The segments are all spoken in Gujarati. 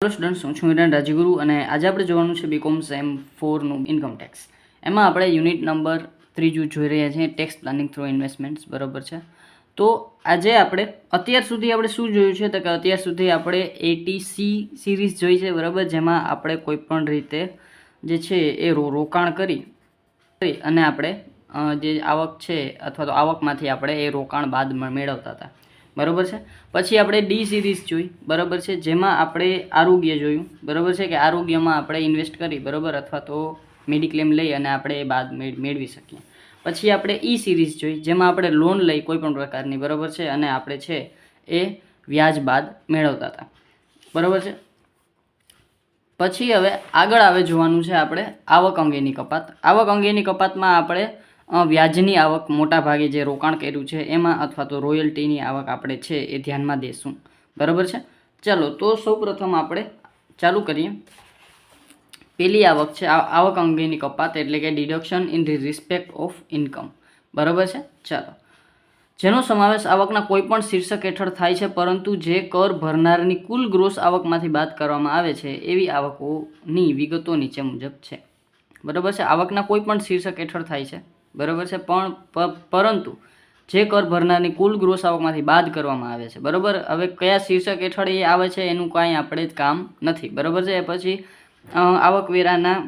હેલો સ્ટુડન્ટ્સ હું છું હિરણ રાજગુરુ અને આજે આપણે જોવાનું છે બીકોમ સેમ ફોરનું ઇન્કમ ટેક્સ એમાં આપણે યુનિટ નંબર ત્રીજું જોઈ રહ્યા છીએ ટેક્સ પ્લાનિંગ થ્રુ ઇન્વેસ્ટમેન્ટ્સ બરાબર છે? તો આજે આપણે, અત્યાર સુધી આપણે શું જોયું છે? તો કે અત્યાર સુધી આપણે એટીસી સિરીઝ જોઈ છે, બરાબર? જેમાં આપણે કોઈ પણ રીતે જે છે એ રોકાણ કરી અને આપણે જે આવક છે અથવા તો આવકમાંથી આપણે એ રોકાણ બાદ મેળવતા હતા. બરાબર છે? પછી આપણે ડી સિરીઝ જોઈ. બરાબર છે? જેમાં આપણે આરોગ્ય જોયું. બરાબર છે કે આરોગ્યમાં આપણે ઇન્વેસ્ટ કરી, બરાબર? અથવા તો મેડિક્લેમ લઈ અને આપણે એ બાદ મેળ- મેળવી શકીએ. પછી આપણે ઈ સિરીઝ જોઈ, જેમાં આપણે લોન લઈ કોઈ પણ પ્રકારની, બરાબર છે? અને આપણે છે એ વ્યાજ બાદ મેળવતા હતા. બરાબર છે? પછી હવે આગળ આવે જોવાનું છે આપણે આવક અંગેની કપાત. આવક અંગેની કપાતમાં આપણે વ્યાજની આવક મોટા ભાગે જે રોકાણ કર્યું છે, એમાં અથવા તો રોયલ્ટીની આવક આપણે છે, એ ધ્યાનમાં દેશું. બરાબર છે? ચાલો, તો સૌપ્રથમ આપણે ચાલુ કરીએ. પેલી આવક છે આવક અંગેની કપાત એટલે કે deduction in the respect of income બરાબર છે? ચાલો. જેનો સમાવેશ આવકના કોઈપણ શીર્ષક હેઠળ થાય છે, પરંતુ જે કર ભરનારની કુલ ગ્રોસ આવકમાંથી બાદ કરવામાં આવે છે, એવી આવકોની વિગતો નીચે મુજબ છે. બરાબર છે? આવકના કોઈપણ શીર્ષક હેઠળ થાય છે. બરાબર છે? પણ પરંતુ જે કર ભરનારની કુલ ગ્રોસ આવકમાંથી બાદ કરવામાં આવે છે, બરાબર? હવે કયા શીર્ષક હેઠળ એ આવે છે એનું કાંઈ આપણે કામ નથી, બરાબર છે? એ પછી આવકવેરાના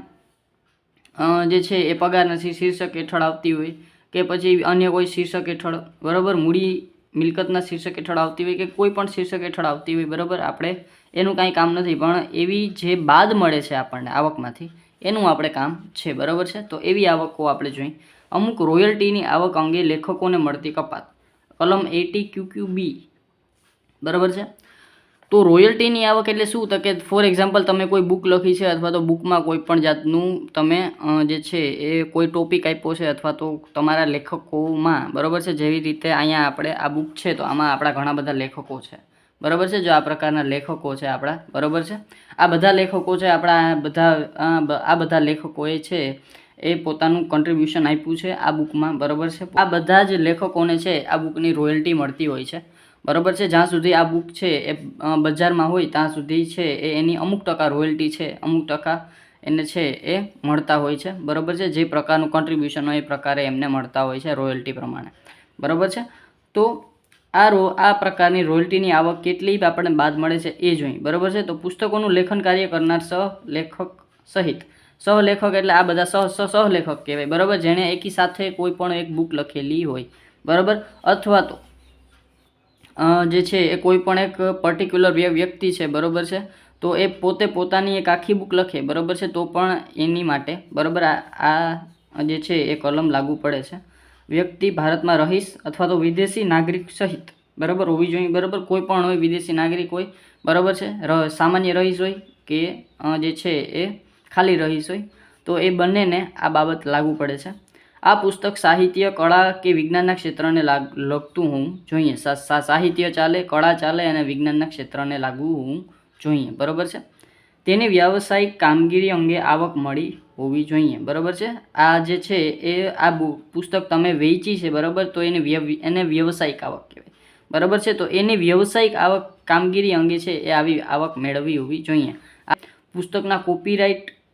જે છે એ પગાર નથી, શીર્ષક હેઠળ આવતી હોય કે પછી અન્ય કોઈ શીર્ષક હેઠળ, બરાબર? મૂડી મિલકતના શીર્ષક હેઠળ આવતી હોય કે કોઈ પણ શીર્ષક હેઠળ આવતી હોય, બરાબર? આપણે એનું કાંઈ કામ નથી, પણ એવી જે બાદ મળે છે આપણને આવકમાંથી, એનું આપણે કામ છે, બરાબર છે? તો એવી આવકો આપણે જોઈ અમુક રોયલ્ટીની આવક અંગે લેખકોને મળતી કપાત. કલમ એટી ક્યુ બરાબર છે? તો રોયલ્ટીની આવક એટલે શું? તો કે ફોર એક્ઝામ્પલ તમે કોઈ બુક લખી છે અથવા તો બુકમાં કોઈ પણ જાતનું તમે જે છે એ કોઈ ટોપિક આપ્યો છે અથવા તો તમારા લેખકોમાં, બરાબર છે? જેવી રીતે અહીંયા આપણે આ બુક છે તો આમાં આપણા ઘણા બધા લેખકો છે. બરાબર છે? જો આ પ્રકારના લેખકો છે આપણા, બરાબર છે? આ બધા લેખકો છે, આપણા બધા આ બધા લેખકોએ છે એ પોતાનું કન્ટ્રીબ્યુશન આપ્યું છે આ બુકમાં બરાબર છે? આ બધા જ લેખકોને છે, આ બુકની રોયલ્ટી મળતી હોય છે. બરાબર છે? જ્યાં સુધી આ બુક છે, એ બજારમાં હોય, ત્યાં સુધી છે, એ એની અમુક ટકા રોયલ્ટી છે, અમુક ટકા એને છે, એ મળતા હોય છે. બરાબર છે? જે પ્રકારનું કન્ટ્રીબ્યુશન હોય એ પ્રકારે એમને મળતા હોય છે રોયલ્ટી પ્રમાણે. બરાબર છે? તો આ રો, આ પ્રકારની રોયલ્ટીની આવક કેટલી આપણને બાદ મળે છે એ જોઈ બરાબર છે? તો પુસ્તકોનું લેખન કાર્ય કરનાર સહલેખક સહિત સહલેખક એટલે આ બધા સહ સહ સહલેખક કહેવાય. બરાબર? જેણે એકી સાથે કોઈ પણ એક બુક લખેલી હોય. બરાબર? અથવા તો જે છે એ કોઈ પણ એક પર્ટિક્યુલર વ્યક્તિ છે, બરાબર છે? તો એ પોતે પોતાની એક આખી બુક લખે, બરાબર છે? તો પણ એની માટે, બરાબર? આ જે છે એ કલમ લાગુ પડે છે. વ્યક્તિ ભારતમાં રહીશ અથવા તો વિદેશી નાગરિક સહિત, બરાબર? હોવી જોઈએ, બરાબર? કોઈ પણ હોય, વિદેશી નાગરિક હોય, બરાબર છે? સામાન્ય રહીશ હોય કે જે છે એ ખાલી રહીશ હોય, તો એ બંનેને આ બાબત લાગુ પડે છે. આ પુસ્તક સાહિત્ય, કળા કે વિજ્ઞાનના ક્ષેત્રને લાગ, લગતું હોવું જોઈએ. સાહિત્ય ચાલે, કળા ચાલે અને વિજ્ઞાનના ક્ષેત્રને લાગવું હોવું જોઈએ. બરાબર છે? તેની વ્યાવસાયિક કામગીરી અંગે આવક મળી હોવી જોઈએ. બરાબર છે? આ જે છે એ આ પુસ્તક તમે વેચી છે, બરાબર? તો એને એને વ્યવસાયિક આવક કહેવાય. બરાબર છે? તો એની વ્યવસાયિક આવક કામગીરી અંગે છે એ આવી આવક મેળવવી હોવી જોઈએ. આ પુસ્તકના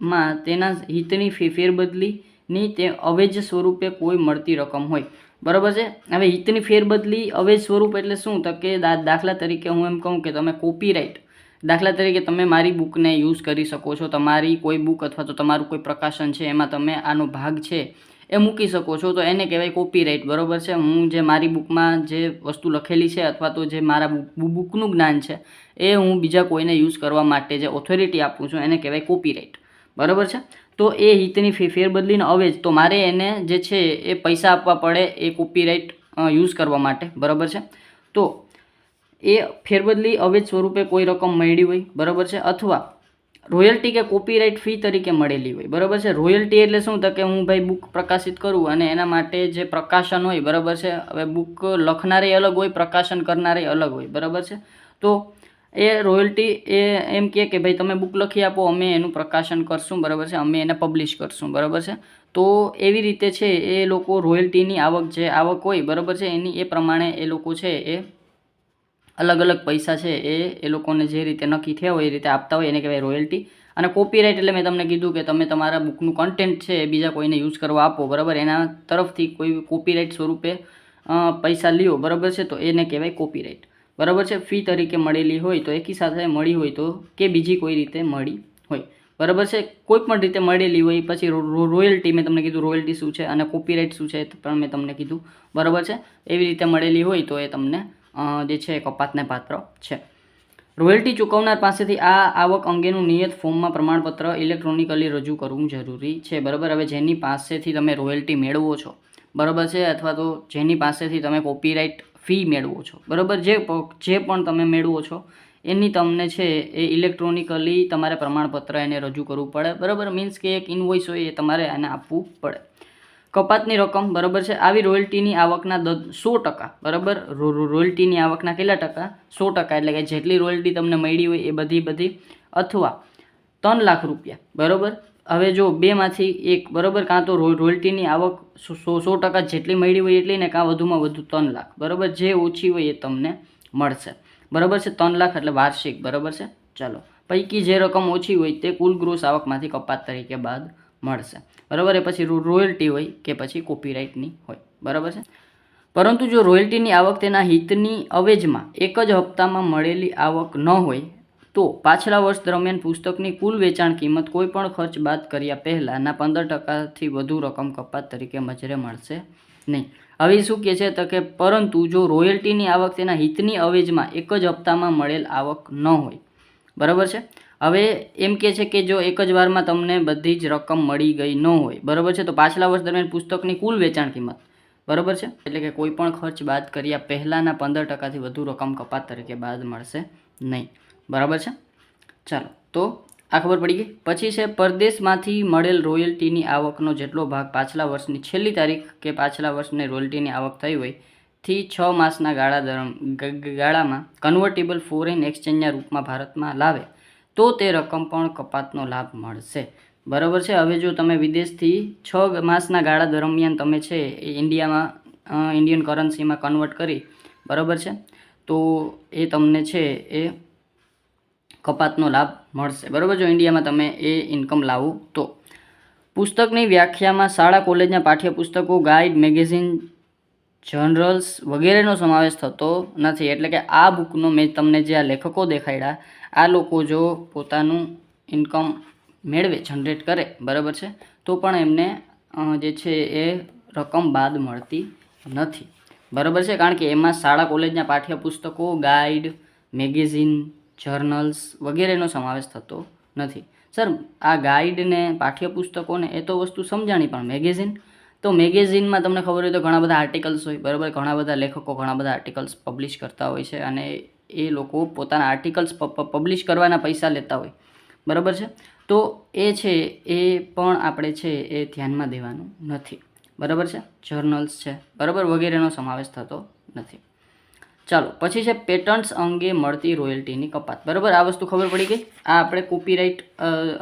કોપીરાઇટમાં તેના હિતની ફેરબદલીની તે અવેજ સ્વરૂપે કોઈ મળતી રકમ હોય. બરાબર છે? હવે હિતની ફેરબદલી અવેજ સ્વરૂપ એટલે શું? તો કે દાખલા તરીકે હું એમ કહું કે તમે કોપીરાઇટ દાખલા તરીકે તમે મારી બુકને યુઝ કરી શકો છો. તમારી કોઈ બુક અથવા તો તમારું કોઈ પ્રકાશન છે, એમાં તમે આનો ભાગ છે, એ મૂકી શકો છો. તો એને કહેવાય કોપીરાઇટ બરાબર છે? હું જે મારી બુકમાં જે વસ્તુ લખેલી છે અથવા તો જે મારા બુક બુકનું જ્ઞાન છે, એ હું બીજા કોઈને યુઝ કરવા માટે જે ઓથોરિટી આપું છું, એને કહેવાય કોપીરાઇટ બરાબર છે? તો એ હિતની ફેરબદલીને ફેરબદલીનો અવેજ તો મારે એને જે છે એ પૈસા આપવા પડે એ કોપીરાઇટ યુઝ કરવા માટે, બરાબર છે? તો એ ફેરબદલી અવેજ સ્વરૂપે કોઈ રકમ મળી હોય, બરાબર છે? અથવા રોયલ્ટી કે કોપીરાઇટ ફી તરીકે મળેલી હોય, બરાબર છે? રોયલ્ટી એટલે શું? તો કે હું ભાઈ બુક પ્રકાશિત કરું અને એના માટે જે પ્રકાશન હોય, બરાબર છે? હવે બુક લખનારે અલગ હોય, પ્રકાશન કરનારે અલગ હોય, બરાબર છે? તો એ રોયલ્ટી એ એમ કહે કે ભાઈ તમે બુક લખી આપો, અમે એનું પ્રકાશન કરશું, બરાબર છે? અમે એને પબ્લિશ કરશું, બરાબર છે? તો એવી રીતે છે, એ લોકો રોયલ્ટીની આવક જે આવક હોય, બરાબર છે? એની એ પ્રમાણે એ લોકો છે, એ અલગ અલગ પૈસા છે, એ એ લોકોને જે રીતે નક્કી થયા હોય, એ રીતે આપતા હોય, એને કહેવાય રોયલ્ટી અને કોપીરાઇટ એટલે મેં તમને કીધું કે તમે તમારા બુકનું કન્ટેન્ટ છે, એ બીજા કોઈને યુઝ કરવા આપો, બરાબર? એના તરફથી કોઈ કોપીરાઇટ સ્વરૂપે પૈસા લ્યો, બરાબર છે? તો એને કહેવાય કોપીરાઇટ બરાબર છે? ફી તરીકે મળેલી હોય તો એકી સાથે મળી હોય તો કે બીજી કોઈ રીતે મળી હોય. બરાબર છે? કોઈ પણ રીતે મળેલી હોય, પછી રોયલ્ટી મેં તમને કીધું રોયલ્ટી શું છે અને કોપીરાઇટ શું છે પણ મેં તમને કીધું. બરાબર છે? એવી રીતે મળેલી હોય તો એ તમને જે છે કપાતને પાત્ર છે. રોયલ્ટી ચૂકવનાર પાસેથી આ આવક અંગેનું નિયત ફોર્મમાં પ્રમાણપત્ર ઇલેક્ટ્રોનિકલી રજૂ કરવું જરૂરી છે. બરાબર? હવે જેની પાસેથી તમે રોયલ્ટી મેળવો છો, બરાબર છે? અથવા તો જેની પાસેથી તમે કોપીરાઇટ ફી મેળવો છો. બરાબર? જે જે પણ તમે મેળવો છો, એની તમને છે, એ ઇલેક્ટ્રોનિકલી તમારે પ્રમાણપત્ર એને રજૂ કરવું પડે. બરાબર? મીન્સ કે એક ઇન્વોઇસ હોય એ તમારે એને આપવું પડે. કપાતની રકમ, બરાબર છે? આવી રોયલ્ટીની આવકના દ, સો ટકા, બરાબર? રોયલ્ટીની આવકના કેટલા ટકા? સો ટકા, એટલે કે જેટલી રોયલ્ટી તમને મળી હોય એ બધી બધી, અથવા ત્રણ લાખ રૂપિયા, બરાબર? હવે જો બેમાંથી એક બરાબર, કાં તો રોયલ્ટીની આવક સો સો ટકા જેટલી મળી હોય એટલી ને કાં વધુમાં વધુ ત્રણ લાખ. બરાબર, જે ઓછી હોય એ તમને મળશે. બરાબર છે? ત્રણ લાખ એટલે વાર્ષિક. બરાબર છે? ચાલો. પૈકી જે રકમ ઓછી હોય તે કુલ ગ્રોસ આવકમાંથી કપાત તરીકે બાદ મળશે. બરાબર? એ પછી રોયલ્ટી હોય કે પછી કોપીરાઇટની હોય. બરાબર છે? પરંતુ જો રોયલ્ટીની આવક તેના હિતની અવેજમાં એક જ હપ્તામાં મળેલી આવક ન હોય તો પાછલા વર્ષ દરમિયાન પુસ્તકની કુલ વેચાણ કિંમત કોઈપણ ખર્ચ બાદ કર્યા પહેલાંના પંદર ટકાથી વધુ રકમ કપાત તરીકે મજરે મળશે નહીં. હવે શું કહે છે તો કે પરંતુ જો રોયલ્ટીની આવક તેના હિતની અવેજમાં એક જ હપ્તામાં મળેલ આવક ન હોય. બરાબર છે? હવે એમ કે છે કે જો એક જ વારમાં તમને બધી જ રકમ મળી ગઈ ન હોય, બરાબર છે? તો પાછલા વર્ષ દરમિયાન પુસ્તકની કુલ વેચાણ કિંમત, બરાબર છે? એટલે કે કોઈ પણ ખર્ચ બાદ કર્યા પહેલાંના પંદર ટકાથી વધુ રકમ કપાત તરીકે બાદ મળશે નહીં. બરાબર છે? ચાલો, તો આ ખબર પડી ગઈ. પછી છે, પરદેશમાંથી મળેલ રોયલ્ટીની આવકનો જેટલો ભાગ પાછલા વર્ષની છેલ્લી તારીખ કે પાછલા વર્ષની રોયલ્ટીની આવક થઈ હોય, થી છ માસના ગાળા ગાળામાં કન્વર્ટેબલ ફોરેન એક્સચેન્જના રૂપમાં ભારતમાં લાવે, તો તે રકમ પણ કપાતનો લાભ મળશે. બરાબર છે? હવે જો તમે વિદેશથી છ માસના ગાળા દરમિયાન તમે છે, એ ઇન્ડિયામાં ઇન્ડિયન કરન્સીમાં કન્વર્ટ કરી, બરાબર છે? તો એ તમને છે, એ કપાતનો લાભ મળશે. બરાબર, જો ઇન્ડિયામાં તમે એ ઇન્કમ લાવો તો. પુસ્તકની વ્યાખ્યામાં શાળા, કોલેજના પાઠ્યપુસ્તકો ગાઈડ મેગેઝિન જર્નલ્સ વગેરેનો સમાવેશ થતો નથી. એટલે કે આ બુકનો મેં તમને જે આ લેખકો દેખાડ્યા, આ લોકો જો પોતાનું ઇન્કમ મેળવે જનરેટ કરે, બરાબર છે, તો પણ એમને જે છે એ રકમ બાદ મળતી નથી. બરાબર છે? કારણ કે એમાં શાળા, કોલેજના પાઠ્યપુસ્તકો ગાઈડ મેગેઝિન જર્નલ્સ વગેરેનો સમાવેશ થતો નથી. સર, આ ગાઈડને, પાઠ્યપુસ્તકોને એ તો વસ્તુ સમજાણી પણ મેગેઝિન. તો મેગેઝિનમાં તમને ખબર હોય તો ઘણા બધા આર્ટિકલ્સ હોય, બરાબર? ઘણા બધા લેખકો ઘણા બધા આર્ટિકલ્સ પબ્લિશ કરતા હોય છે અને એ લોકો પોતાના આર્ટિકલ્સ પબ્લિશ કરવાના પૈસા લેતા હોય. બરાબર છે? તો એ છે, એ પણ આપણે છે, એ ધ્યાનમાં દેવાનું નથી. બરાબર છે? જર્નલ્સ છે, બરાબર? વગેરેનો સમાવેશ થતો નથી. ચાલો, પછી છે પેટન્ટ્સ અંગે મળતી રોયલ્ટીની કપાત. બરાબર? આ વસ્તુ ખબર પડી ગઈ? આ આપણે કોપીરાઇટ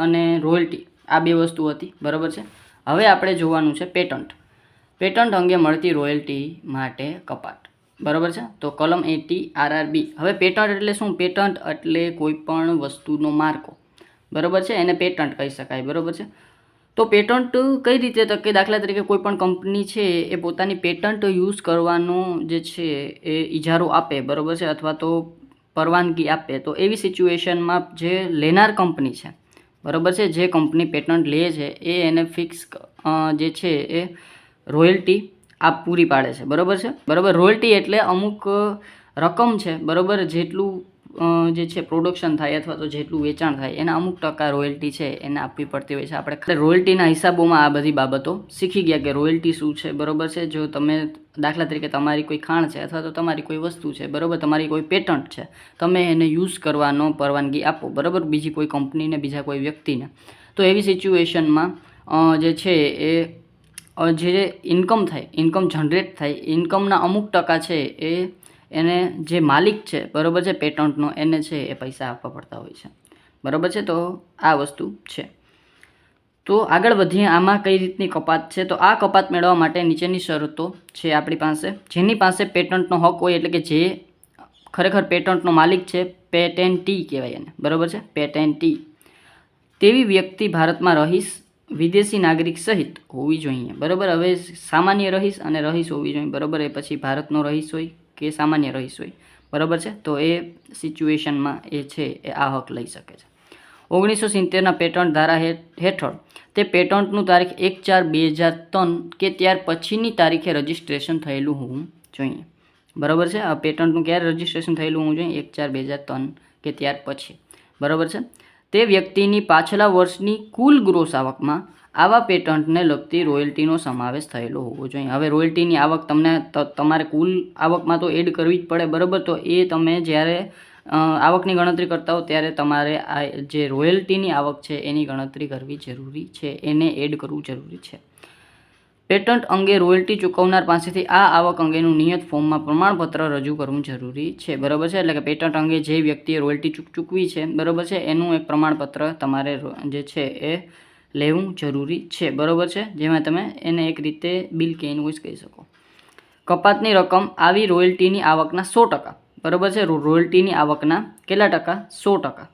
અને રોયલ્ટી આ બે વસ્તુ હતી. બરાબર છે? હવે આપણે જોવાનું છે પેટન્ટ પેટન્ટ અંગે મળતી રોયલ્ટી માટે કપાત. બરાબર છે? તો કલમ એટી, આરઆરબી. હવે પેટન્ટ એટલે શું? પેટન્ટ એટલે કોઈ પણ વસ્તુનો માર્કો. બરાબર છે? એને પેટન્ટ કહી શકાય. બરાબર છે? તો પેટન્ટ કઈ રીતે તો કે દાખલા તરીકે કોઈ પણ કંપની છે એ પોતાની પેટન્ટ યુઝ કરવાનો જે છે એ ઇજારો આપે, બરાબર છે? અથવા તો પરવાનગી આપે. તો એવી સિચ્યુએશનમાં જે લેનાર કંપની છે, બરાબર છે? જે કંપની પેટન્ટ લે છે, એ એને ફિક્સ જે છે એ રોયલ્ટી આપ પૂરી પાડે છે. બરાબર છે? બરાબર રોયલ્ટી એટલે અમુક રકમ છે, બરાબર? જેટલું જે છે પ્રોડક્શન થાય અથવા તો જેટલું વેચાણ થાય, એના અમુક ટકા રોયલ્ટી છે, એને આપવી પડતી હોય છે. આપણે રોયલ્ટીના હિસાબોમાં આ બધી બાબતો શીખી ગયા કે રોયલ્ટી શું છે, બરાબર છે? જો તમે દાખલા તરીકે તમારી કોઈ ખાણ છે અથવા તો તમારી કોઈ વસ્તુ છે, બરાબર, તમારી કોઈ પેટન્ટ છે, તમે એને યુઝ કરવાનો પરવાનગી આપો, બરાબર? બીજી કોઈ કંપનીને બીજા કોઈ વ્યક્તિને. તો એવી સિચ્યુએશનમાં જે છે, એ જે ઇન્કમ થાય ઇન્કમ જનરેટ થાય ઇન્કમના અમુક ટકા છે, એ એને જે માલિક છે, બરાબર છે, પેટન્ટનો, એને છે એ પૈસા આપવા પડતા હોય છે. બરાબર છે? તો આ વસ્તુ છે. તો આગળ વધીએ, આમાં કઈ રીતની કપાત છે? તો આ કપાત મેળવવા માટે નીચેની શરતો છે આપણી પાસે. જેની પાસે પેટન્ટનો હક હોય એટલે કે જે ખરેખર પેટન્ટનો માલિક છે, પેટેન્ટી કહેવાય એને. બરાબર છે? પેટેન્ટી. તેવી વ્યક્તિ ભારતમાં રહીશ, વિદેશી નાગરિક સહિત હોવી જોઈએ. બરાબર? હવે સામાન્ય રહીશ અને રહીશ હોવી જોઈએ. બરાબર? એ પછી ભારતનો રહીશ હોય. કે સામાન્ય રહીશ હોય. બરાબર છે? તો એ સિચ્યુએશનમાં એ છે, એ આ હક લઈ શકે છે. ઓગણીસો સિત્તેરના પેટન્ટ ધારા હેઠળ, તે પેટન્ટનું તારીખ એક ચાર બે હજાર ત્રણ કે ત્યાર પછીની તારીખે રજિસ્ટ્રેશન થયેલું હોવું જોઈએ. બરાબર છે? આ પેટન્ટનું ક્યારે રજિસ્ટ્રેશન થયેલું હોવું જોઈએ? એક ચાર બે હજાર ત્રણ કે ત્યાર પછી. બરાબર છે? તે વ્યક્તિની પાછલા વર્ષની કુલ ગ્રોસ આવકમાં આવા પેટન્ટને લગતી રોયલ્ટીનો સમાવેશ થયેલો હોવો જોઈએ. હવે રોયલ્ટીની આવક તમને તમારે કુલ આવકમાં તો એડ કરવી જ પડે, બરાબર? તો એ તમે જ્યારે આવકની ગણતરી કરતા હો ત્યારે તમારે આ જે રોયલ્ટીની આવક છે એની ગણતરી કરવી જરૂરી છે, એને એડ કરવું જરૂરી છે. પેટન્ટ અંગે રોયલ્ટી ચૂકવનાર પાસેથી આ આવક અંગેનું નિયત ફોર્મમાં પ્રમાણપત્ર રજૂ કરવું જરૂરી છે, બરાબર છે? એટલે કે પેટન્ટ અંગે જે વ્યક્તિએ રોયલ્ટી ચૂક ચૂકવી છે, બરાબર છે? એનું એક પ્રમાણપત્ર તમારે જે છે એ લેવું જરૂરી છે, બરાબર છે? જેમાં તમે એને એક રીતે બિલ કે ઇન્વોઇસ કહી શકો. કપાતની રકમ આવી રોયલ્ટીની આવકના સો ટકા, બરાબર છે? રોયલ્ટીની આવકના કેટલા ટકા? સો ટકા.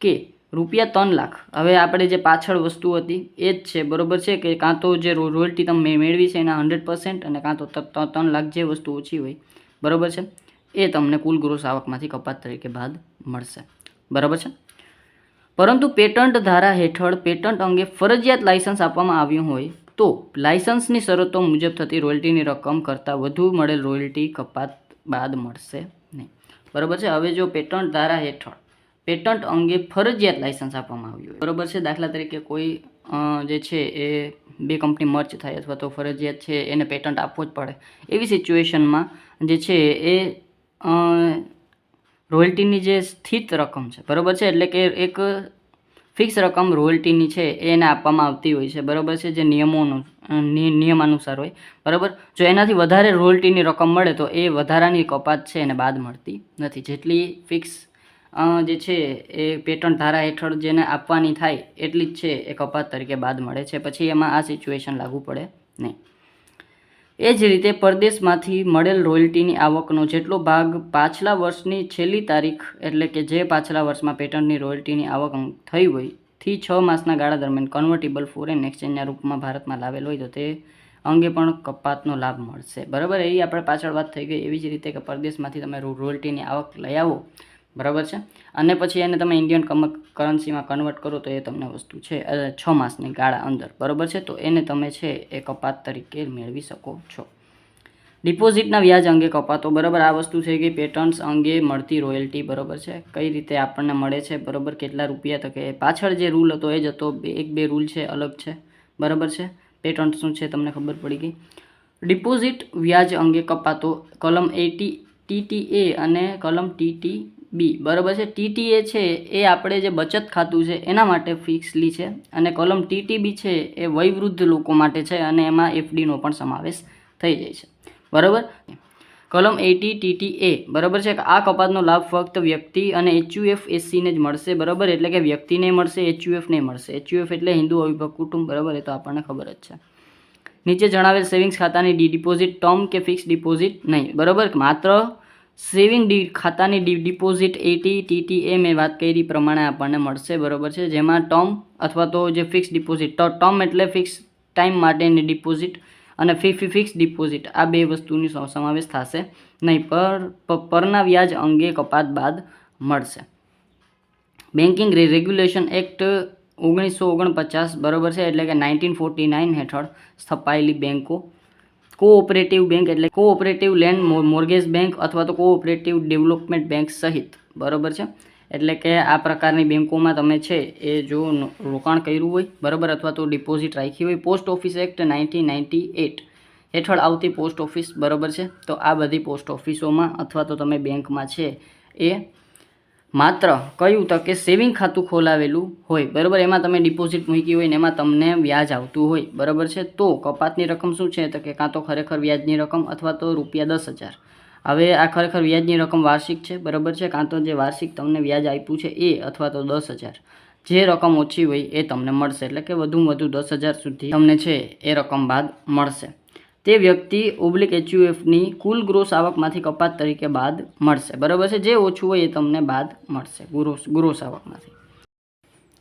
કે રૂપિયા ત્રણ લાખ. હવે આપણે જે પાછળ વસ્તુ હતી, એ જ છે, બરાબર છે? કે કાં તો જે રોયલ્ટી તમે મેળવી છે એના હંડ્રેડ પર્સન્ટ અને કાં ત- ત્રણ લાખ જે વસ્તુ ઓછી હોય, બરાબર છે? એ તમને કુલ ગ્રોસ આવકમાંથી કપાત તરીકે બાદ મળશે. બરાબર છે? પરંતુ પેટન્ટ ધારા હેઠળ પેટન્ટ અંગે ફરજિયાત લાયસન્સ આપવામાં આવ્યું હોય તો લાયસન્સની શરતો મુજબ થતી રોયલ્ટીની રકમ કરતાં વધુ મળેલ રોયલ્ટી કપાત બાદ મળશે નહીં. બરાબર છે? હવે જો પેટન્ટ ધારા હેઠળ પેટન્ટ અંગે ફરજિયાત લાયસન્સ આપવામાં આવ્યું બરાબર છે? દાખલા તરીકે કોઈ જે છે એ બે કંપની મર્ચ થાય અથવા તો ફરજિયાત છે એને પેટન્ટ આપવો જ પડે. એવી સિચ્યુએશનમાં જે છે એ રોયલ્ટીની જે સ્થિત રકમ છે, બરાબર છે? એટલે કે એક ફિક્સ રકમ રોયલ્ટીની છે એને આપવામાં આવતી હોય છે, બરાબર છે? જે નિયમોનું નિયમાનુસાર હોય, બરાબર? જો એનાથી વધારે રોયલ્ટીની રકમ મળે, તો એ વધારાની કપાત છે એને બાદ મળતી નથી. જેટલી ફિક્સ જે છે, એ પેટર્ન ધારા હેઠળ જેને આપવાની થાય, એટલી જ છે એ કપાત તરીકે બાદ મળે છે. પછી એમાં આ સિચ્યુએશન લાગુ પડે નહીં. એ જ રીતે પરદેશમાંથી મળેલ રોયલ્ટીની આવકનો જેટલો ભાગ પાછલા વર્ષની છેલ્લી તારીખ, એટલે કે જે પાછલા વર્ષમાં પેટન્ટની રોયલ્ટીની આવક થઈ હોયથી છ માસના ગાળા દરમિયાન કન્વર્ટેબલ ફોરેન એક્સચેન્જના રૂપમાં ભારતમાં લાવેલ હોય તો તે અંગે પણ કપાતનો લાભ મળશે. બરાબર? એ આપણે પાછળ વાત થઈ ગઈ. એવી જ રીતે કે પરદેશમાંથી તમે રોયલ્ટીની આવક લઈ આવો બરાબર છે? અને પછી એને તમે ઇન્ડિયન કરન્સીમાં કન્વર્ટ કરો તો એ તમને વસ્તુ છે છ માસની ગાળા અંદર. બરાબર છે? તો એને તમે છે, એ કપાત તરીકે મેળવી શકો છો. ડિપોઝિટના વ્યાજ અંગે કપાતો. બરાબર, આ વસ્તુ છે કે પેટર્ન્સ અંગે મળતી રોયલ્ટી, બરાબર છે? કઈ રીતે આપણને મળે છે? બરાબર, કેટલા રૂપિયા તો કે પાછળ જે રૂલ હતો એ જ હતો એક, બે રૂલ છે, અલગ છે. બરાબર છે? પેટન્ટ શું છે તમને ખબર પડી ગઈ? ડિપોઝિટ વ્યાજ અંગે કપાતો. કલમ એટી ટીટીએ અને કલમ ટીટી બી. બરાબર છે? ટીટીએ છે, એ આપણે જે બચત ખાતું છે, એના માટે ફિક્સલી છે. અને કલમ ટીટીબી છે, એ વયવૃદ્ધ લોકો માટે છે અને એમાં એફડીનો પણ સમાવેશ થઈ જાય છે. બરાબર? કલમ એટી ટીટી એ, બરાબર છે? કે આ કપાતનો લાભ ફક્ત વ્યક્તિ અને એચયુએફ એસસીને જ મળશે, બરાબર? એટલે કે વ્યક્તિને મળશે એચયુએફ નહીં મળશે. એચયુએફ એટલે હિન્દુ અવિભક્ત કુટુંબ, બરાબર? એ તો આપણને ખબર જ છે. નીચે જણાવેલ સેવિંગ્સ ખાતાની ડી ડિપોઝિટ ટર્મ કે ફિક્સ ડિપોઝિટ નહીં. બરાબર? માત્ર સેવિંગ ડી, ખાતાની ડી, ડિપોઝિટ, એટી ટીટી એ મેં વાત કરી પ્રમાણે આપણને મળશે, બરાબર છે? જેમાં ટર્મ અથવા તો જે ફિક્સ ડિપોઝિટ ટર્મ એટલે ફિક્સ ટાઈમ માટેની ડિપોઝિટ અને ફી ફિક્સ ડિપોઝિટ. આ બે વસ્તુની સમાવેશ થશે. નહીં, પર પરના વ્યાજ અંગે કપાત બાદ મળશે. બેન્કિંગ રેગ્યુલેશન એક્ટ ઓગણીસો ઓગણપચાસ, બરાબર છે? એટલે કે નાઇન્ટીન ફોર્ટી નાઇન હેઠળ સ્થપાયેલી બેન્કો કોઓપરેટિવ બેંક એટલે કોઓપરેટિવ લેન્ડ મોર્ગેજ બેંક અથવા તો કોઓપરેટિવ ડેવલપમેન્ટ બેંક સહિત. બરાબર છે? એટલે કે આ પ્રકારની બેંકોમાં તમે છે એ જો રોકાણ કર્યું હોય, બરાબર, અથવા તો ડિપોઝિટ રાખી હોય post office act nineteen ninety eight હેઠળ આવતી પોસ્ટ ઓફિસ બરાબર છે? તો આ બધી પોસ્ટ ઓફિસોમાં અથવા તો તમે બેંકમાં છે એ માત્ર કયું તો કે સેવિંગ ખાતું ખોલાવેલું હોય, બરાબર? એમાં તમે ડિપોઝિટ મૂકી હોય ને એમાં તમને વ્યાજ આવતું હોય, બરાબર છે? તો કપાતની રકમ શું છે? તો કે કાં તો ખરેખર વ્યાજની રકમ અથવા તો રૂપિયા દસ હજાર. હવે આ ખરેખર વ્યાજની રકમ વાર્ષિક છે, બરાબર છે? કાં તો જે વાર્ષિક તમને વ્યાજ આપ્યું છે એ અથવા તો દસ હજાર. જે રકમ ઓછી હોય એ તમને મળશે, એટલે કે વધુમાં વધુ દસ હજાર સુધી તમને છે એ રકમ બાદ મળશે. તે વ્યક્તિ ઓબ્લિક એચયુએફની કુલ ગ્રોસ આવકમાંથી કપાત તરીકે બાદ મળશે. બરાબર છે? જે ઓછું હોય એ તમને બાદ મળશે ગ્રોસ ગ્રોસ આવકમાંથી.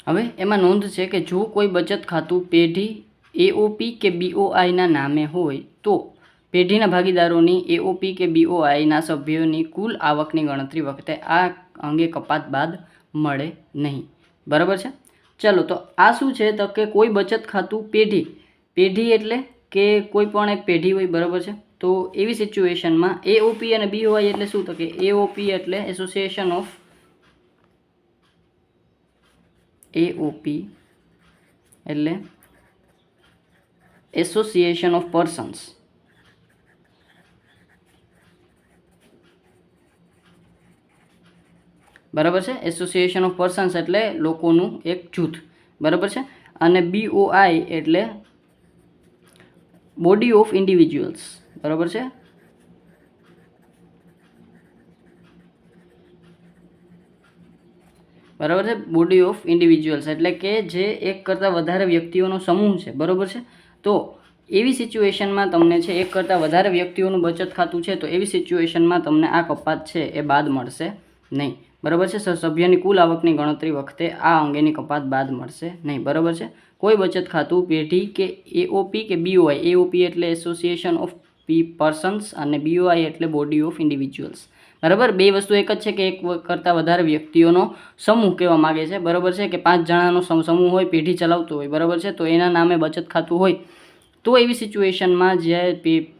હવે એમાં નોંધ છે કે જો કોઈ બચત ખાતું પેઢી એઓપી કે બીઓઆઈના નામે હોય, તો પેઢીના ભાગીદારોની એઓપી કે બીઓઆઈના સભ્યોની કુલ આવકની ગણતરી વખતે આ અંગે કપાત બાદ મળે નહીં. બરાબર છે? ચલો, તો આ શું છે? તો કે કોઈ બચત ખાતું પેઢી પેઢી એટલે કે કોઈ પણ એક પેઢી હોય, બરાબર છે? તો એવી સિચ્યુએશનમાં એઓપી અને બીઓઆઈ એટલે શું? તો કે એઓપી એટલે એસોસિએશન ઓફ એઓપી એટલે એસોસિએશન ઓફ પર્સન્સ બરાબર છે? એસોસિએશન ઓફ પર્સન્સ એટલે લોકોનું એક જૂથ. બરાબર છે? અને બીઓઆઈ એટલે બોડી ઓફ ઇન્ડિવિજ્યુઅલ્સ બરાબર છે? બરાબર છે? બોડી ઓફ ઇન્ડિવિજ્યુઅલ્સ એટલે કે જે એક કરતાં વધારે વ્યક્તિઓનો સમૂહ છે. બરાબર છે? તો એવી સિચ્યુએશનમાં તમને છે, એક કરતાં વધારે વ્યક્તિઓનું બચત ખાતું છે, તો એવી સિચ્યુએશનમાં તમને આ કપાત છે, એ બાદ મળશે નહીં. બરાબર છે? સભ્યની કુલ આવકની ગણતરી વખતે આ અંગેની કપાત બાદ મળશે નહીં. બરાબર છે? કોઈ બચત ખાતું, પેઢી કે એઓપી કે બીઓઆઈ એઓપી એટલે એસોસિએશન ઓફ પી પર્સન્સ અને બીઓઆઈ એટલે બોડી ઓફ ઇન્ડિવિજ્યુઅલ્સ બરાબર? બે વસ્તુ એક જ છે કે એક કરતાં વધારે વ્યક્તિઓનો સમૂહ કહેવા માગે છે. બરાબર છે કે પાંચ જણાનો સમ- સમૂહ હોય, પેઢી ચલાવતો હોય. બરાબર છે? તો એના નામે બચત ખાતું હોય. તો એવી સિચ્યુએશનમાં જે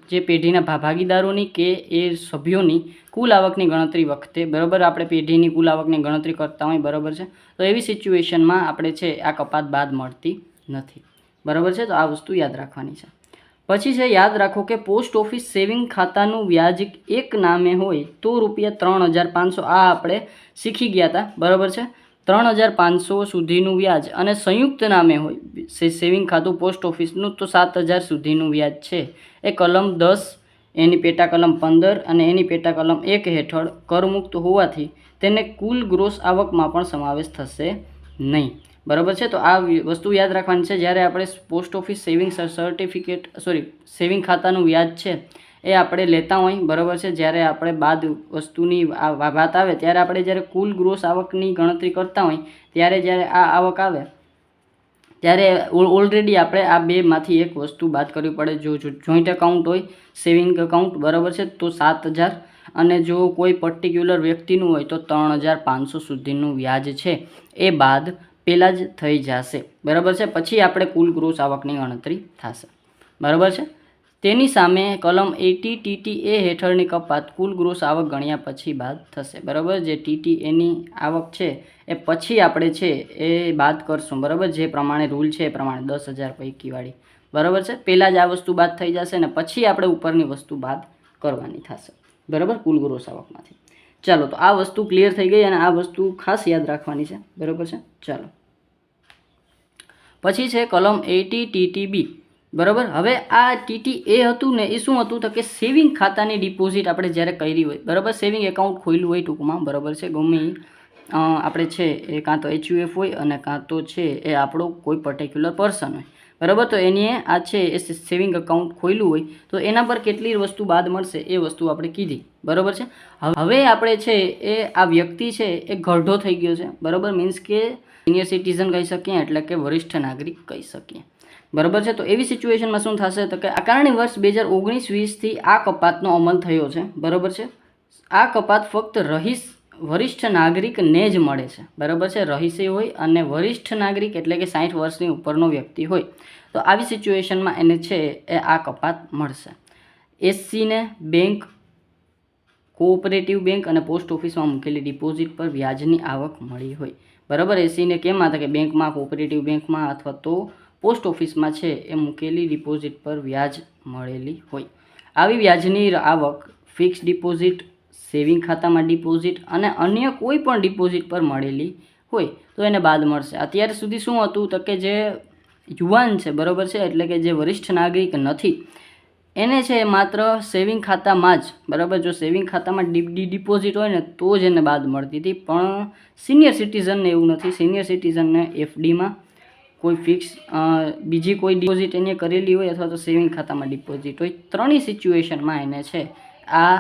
જે પેઢીના ભાગીદારોની કે એ સભ્યોની કુલ આવકની ગણતરી વખતે, બરાબર? આપણે પેઢીની કુલ આવકની ગણતરી કરતા હોય, બરાબર છે? તો એવી સિચ્યુએશનમાં આપણે છે, આ કપાત બાદ મળતી નથી. બરાબર છે? તો આ વસ્તુ યાદ રાખવાની છે. પછી છે, યાદ રાખો કે પોસ્ટ ઓફિસ સેવિંગ ખાતાનું વ્યાજ એક નામે હોય, તો રૂપિયા ત્રણ હજાર પાંચસો આ આપણે શીખી ગયા હતા બરાબર છે? ત્રણ હજાર પાંચસો સુધીનું વ્યાજ અને સંયુક્ત નામે હોય. સેવિંગ ખાતું પોસ્ટ ઓફિસનું તો સાત હજાર સુધીનું વ્યાજ છે. એ કલમ દસ, એની પેટા કલમ પંદર અને એની પેટા કલમ એક હેઠળ કરમુક્ત હોવાથી તેને કુલ ગ્રોસ આવકમાં પણ સમાવેશ થશે નહીં. બરાબર છે? તો આ વસ્તુ યાદ રાખવાની છે. જ્યારે આપણે post office saving certificate, sorry, saving ખાતાનું વ્યાજ છે એ આપણે લેતા હોય, બરાબર છે? જ્યારે આપણે બાદ વસ્તુની વાત આવે, ત્યારે આપણે જ્યારે કુલ ગ્રોસ આવકની ગણતરી કરતા હોય, ત્યારે જ્યારે આ આવક આવે, ત્યારે ઓલરેડી આપણે આ બેમાંથી એક વસ્તુ બાદ કરવી પડે. જો જોઈન્ટ એકાઉન્ટ હોય, સેવિંગ એકાઉન્ટ, બરાબર છે? તો સાત હજાર. અને જો કોઈ પર્ટિક્યુલર વ્યક્તિનું હોય, તો ત્રણ હજાર પાંચસો સુધીનું વ્યાજ છે. એ બાદ પહેલાં જ થઈ જશે. બરાબર છે? પછી આપણે કુલ ગ્રોસ આવકની ગણતરી થશે. બરાબર છે? તેની સામે કલમ એટી ટીટી એ હેઠળની કપાત કુલ ગ્રોસ આવક ગણ્યા પછી બાદ થશે. બરાબર? જે ટીટી એની આવક છે, એ પછી આપણે છે, એ બાદ કરશું. બરાબર? જે પ્રમાણે રૂલ છે, એ પ્રમાણે દસ હજાર પૈકીવાળી બરાબર છે? પહેલાં જ આ વસ્તુ બાદ થઈ જશે ને પછી આપણે ઉપરની વસ્તુ બાદ કરવાની થશે. બરાબર? કુલ ગ્રોસ આવકમાંથી. ચાલો, તો આ વસ્તુ ક્લિયર થઈ ગઈ અને આ વસ્તુ ખાસ યાદ રાખવાની છે. બરાબર છે? ચાલો. પછી છે કલમ એટી ટીટીબી બરાબર? હવે આ ટીટી એ હતું ને એ શું હતું? તો કે સેવિંગ ખાતાની ડિપોઝિટ આપણે જ્યારે કરી હોય, બરાબર? સેવિંગ એકાઉન્ટ ખોલ્યું હોય ટૂંકમાં, બરાબર છે? ગમે આપણે છે એ કાં તો એચયુએફ હોય અને કાં તો છે એ આપણો કોઈ પર્ટિક્યુલર પર્સન હોય. બરાબર? તો એની આ છે એ સેવિંગ એકાઉન્ટ ખોલ્યું હોય, તો એના પર કેટલી વસ્તુ બાદ મળશે એ વસ્તુ આપણે કીધી. બરાબર છે? હવે આપણે છે એ આ વ્યક્તિ છે એ ગઢો થઈ ગયો છે. બરાબર? મીન્સ કે સિનિયર સિટીઝન કહી શકીએ, એટલે કે વરિષ્ઠ નાગરિક કહી શકીએ. બરાબર છે? તો એવી સિચ્યુએશનમાં શું થશે? તો કે આકારણી વર્ષ બે હજાર ઓગણીસ વીસથી આ કપાતનો અમલ થયો છે. બરાબર છે? આ કપાત ફક્ત રહીશ, વરિષ્ઠ નાગરિકને જ મળે છે. બરાબર છે? રહીશી હોય અને વરિષ્ઠ નાગરિક એટલે કે સાઠ વર્ષની ઉપરનો વ્યક્તિ હોય. તો આવી સિચ્યુએશનમાં એને છે એ આ કપાત મળશે. એસસીને બેંક, કોઓપરેટિવ બેંક અને પોસ્ટ ઓફિસમાં મૂકેલી ડિપોઝિટ પર વ્યાજની આવક મળી હોય. બરાબર? એસીને કેમ હતા કે બેંકમાં, કોઓપરેટિવ બેંકમાં અથવા તો પોસ્ટ ઓફિસમાં છે એ મૂકેલી ડિપોઝિટ પર વ્યાજ મળેલી હોય. આવી વ્યાજની આવક ફિક્સ ડિપોઝિટ, સેવિંગ ખાતામાં ડિપોઝિટ અને અન્ય કોઈ પણ ડિપોઝિટ પર મળેલી હોય તો એને બાદ મળશે. અત્યાર સુધી શું હતું તો કે જે યુવાન છે, બરાબર છે, એટલે કે જે વરિષ્ઠ નાગરિક નથી, એને છે માત્ર સેવિંગ ખાતામાં જ, બરાબર, જો સેવિંગ ખાતામાં ડિપોઝિટ હોય ને તો જ એને બાદ મળતી હતી. પણ સિનિયર સિટીઝનને એવું નથી. સિનિયર સિટીઝનને એફડીમાં કોઈ ફિક્સ બીજી કોઈ ડિપોઝિટ એને કરેલી હોય અથવા તો સેવિંગ ખાતામાં ડિપોઝિટ હોય, ત્રણેય સિચ્યુએશનમાં એને છે, આ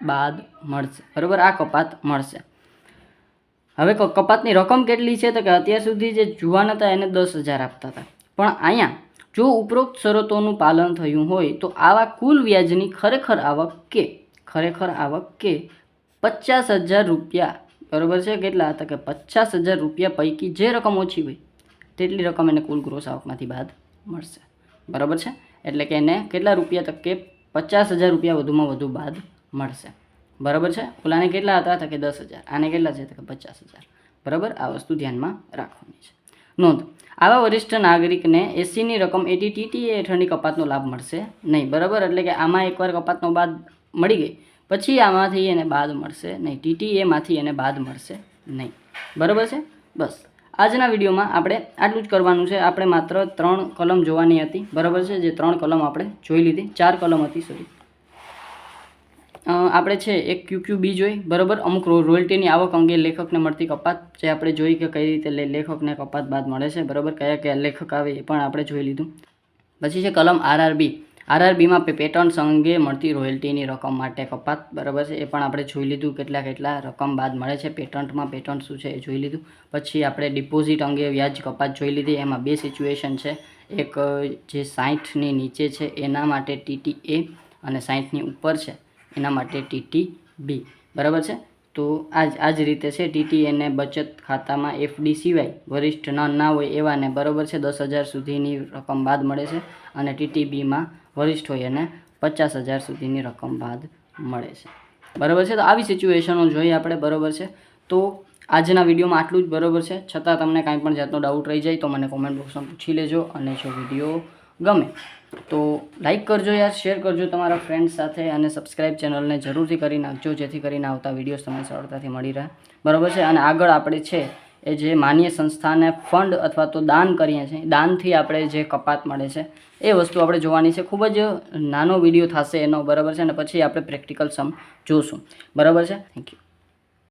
બાદ મળશે. બરાબર? આ કપાત મળશે. હવે કપાતની રકમ કેટલી છે? તો કે અત્યાર સુધી જે જુવાન હતા એને દસ હજાર આપતા હતા. પણ અહીંયા જો ઉપરોક્ત શરતોનું પાલન થયું હોય, તો આવા કુલ વ્યાજની ખરેખર આવક કે, ખરેખર આવક કે પચાસ હજાર રૂપિયા, બરાબર છે? કેટલા હતા? કે પચાસ હજાર રૂપિયા પૈકી જે રકમ ઓછી હોય તેટલી રકમ એને કુલ ગ્રોસ આવકમાંથી બાદ મળશે. બરાબર છે? એટલે કે એને કેટલા રૂપિયા તક કે પચાસ હજાર રૂપિયા વધુમાં વધુ બાદ મળશે. બરાબર છે? ઓલાને કેટલા હતા? તો કે દસ હજાર. આને કેટલા છે? તો કે પચાસ હજાર. બરાબર? આ વસ્તુ ધ્યાનમાં રાખવાની છે. નોંધ. આવા વરિષ્ઠ નાગરિકને એસીની રકમ એટી ટીટીએ હેઠળની કપાતનો લાભ મળશે નહીં. બરાબર? એટલે કે આમાં એકવાર કપાતનો બાદ મળી ગઈ. પછી આમાંથી એને બાદ મળશે નહીં. ટીટીએમાંથી એને બાદ મળશે નહીં. બરાબર છે? બસ. આજના વિડીયોમાં આપણે આટલું જ કરવાનું છે. આપણે માત્ર ત્રણ કલમ જોવાની હતી. બરાબર છે? જે ત્રણ કલમ આપણે જોઈ લીધી. ચાર કલમ હતી સોરી આપણે છે, એક ક્યુ ક્યુ બી જોઈ. બરાબર? અમુક રોયલ્ટીની આવક અંગે લેખકને મળતી કપાત જે આપણે જોઈ કે કઈ રીતે લેખકને કપાત બાદ મળે છે. બરાબર? કયા કયા લેખક આવે એ પણ આપણે જોઈ લીધું. પછી છે કલમ આરઆરબી. આરઆરબીમાં પેટર્ન્સ અંગે મળતી રોયલ્ટીની રકમ માટે કપાત, બરાબર છે? એ પણ આપણે જોઈ લીધું. કેટલા કેટલા રકમ બાદ મળે છે? પેટન્ટમાં પેટન્ટ શું છે એ જોઈ લીધું. પછી આપણે ડિપોઝિટ અંગે વ્યાજ કપાત જોઈ લીધી. એમાં બે સિચ્યુએશન છે. એક, જે સાઠની નીચે છે, એના માટે ટીટી એ અને સાઠની ઉપર છે, એના માટે ટીટી બી. બરાબર છે? તો આજ આ જ રીતે છે. ટીટી એને બચત ખાતામાં એફડી સિવાય વરિષ્ઠ ના ના હોય એવાને બરાબર છે. દસ હજાર સુધીની રકમ બાદ મળે છે અને ટીટીબીમાં વરિષ્ઠ હોય એને પચાસ હજાર સુધીની રકમ બાદ મળે છે. બરાબર છે? તો આવી સિચ્યુએશનો જોઈએ આપણે, બરાબર છે? તો આજના વિડીયોમાં આટલું જ, બરાબર છે? છતાં તમને કાંઈ પણ જાતનો ડાઉટ રહી જાય તો મને કોમેન્ટ બોક્સમાં પૂછી લેજો અને જો વીડિયો ગમે તો લાઈક કરજો યાર શેર કરજો તમારા ફ્રેન્ડ્સ સાથે અને સબસ્ક્રાઇબ ચેનલને જરૂરથી કરી નાખજો, જેથી કરીને આવતા વિડીયોઝ તમને સરળતાથી મળી રહે. બરાબર છે? અને આગળ આપણે છે એ જે માન્ય સંસ્થાને ફંડ અથવા તો દાન કરીએ છીએ, દાનથી આપણે જે કપાત મળે છે, એ વસ્તુ આપણે જોવાની છે. ખૂબ જ નાનો વીડિયો થશે એનો, બરાબર છે? અને પછી આપણે પ્રેક્ટિકલ સમ જોશું. બરાબર છે? Thank you